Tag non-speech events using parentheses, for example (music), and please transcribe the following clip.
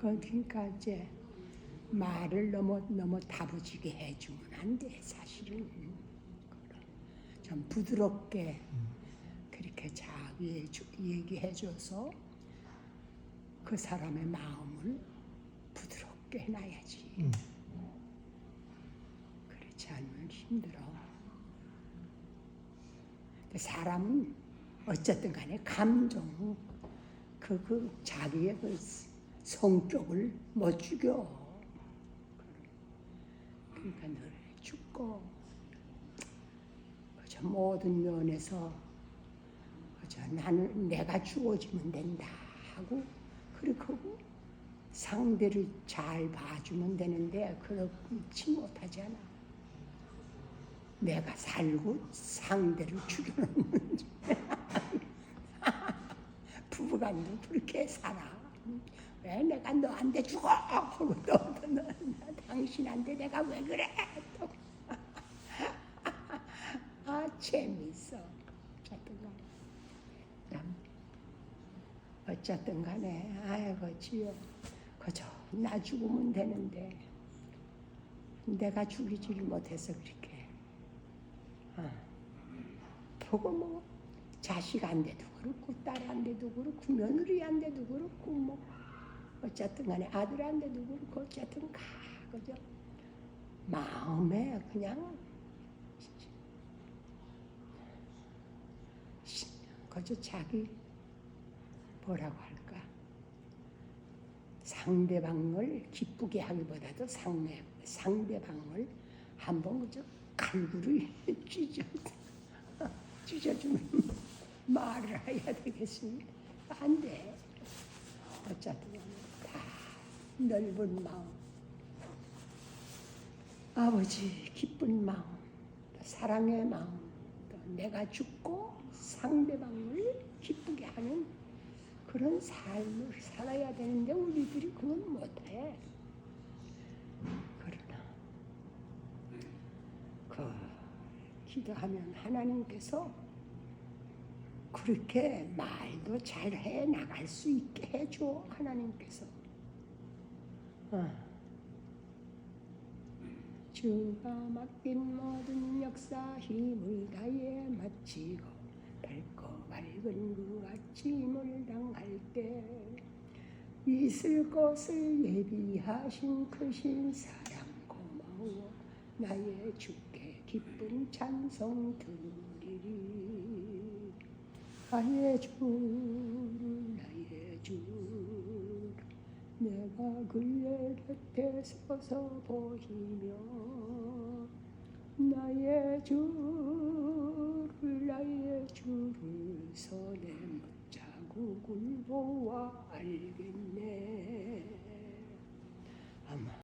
그러니까 이제 말을 너무 너무 다부지게 해주면 안 돼. 사실은 좀 부드럽게 그렇게 잘 얘기해줘서 그 사람의 마음을 부드럽게 해놔야지. 음. 그렇지 않으면 힘들어. 사람은 어쨌든 간에 감정, 그, 그 자기의 그 성격을 못 죽여. 그러니까 늘 죽고, 그저 모든 면에서 그저 나는 내가 죽어지면 된다 하고 그렇게 하고 상대를 잘 봐주면 되는데 그렇지 못하잖아. 내가 살고 상대를 죽여놓는 (laughs) 부부간도 그렇게 살아. 왜 내가 너한테 죽어? 하고 너도 너, 너 당신한테 내가 왜 그래? 또. (laughs) 아 재밌어. 어쨌든 간에. 참. 어쨌든 간에 아이고 지요. 그저 나 죽으면 되는데 내가 죽이지를 못해서 그렇게. 아, 보고 뭐 자식 안 돼도 그렇고 딸 안 돼도 그렇고 며느리 안 돼도 그렇고 뭐 어쨌든 간에 아들 안 돼도 그렇고 어쨌든 가 그죠 마음에 그냥 그저 자기 뭐라고 할까 상대방을 기쁘게 하기보다도 상대 상대방을 한번 그저 갈구를 (laughs) 찢어 찢어주는 말을 해야 되겠습니다. 안 돼. 어쨌든 다 넓은 마음, 아버지 기쁜 마음, 또 사랑의 마음, 또 내가 죽고 상대방을 기쁘게 하는 그런 삶을 살아야 되는데 우리들이 그건 못해. 그러나 그 기도하면 하나님께서 그렇게 말도 잘 해 나갈 수 있게 해줘 하나님께서. 어. 주가 맡긴 모든 역사 힘을 다해 마치고 밝고 밝은 그 아침을 당할 때 있을 것을 예비하신 크신 사랑 고마워. 나의 주께 기쁜 찬송 드리리. 나의 주 나의 주 내가 그의 곁에 서서 보이며 나의 주를 나의 주를 손에 못자국을 보아 알겠네. 아마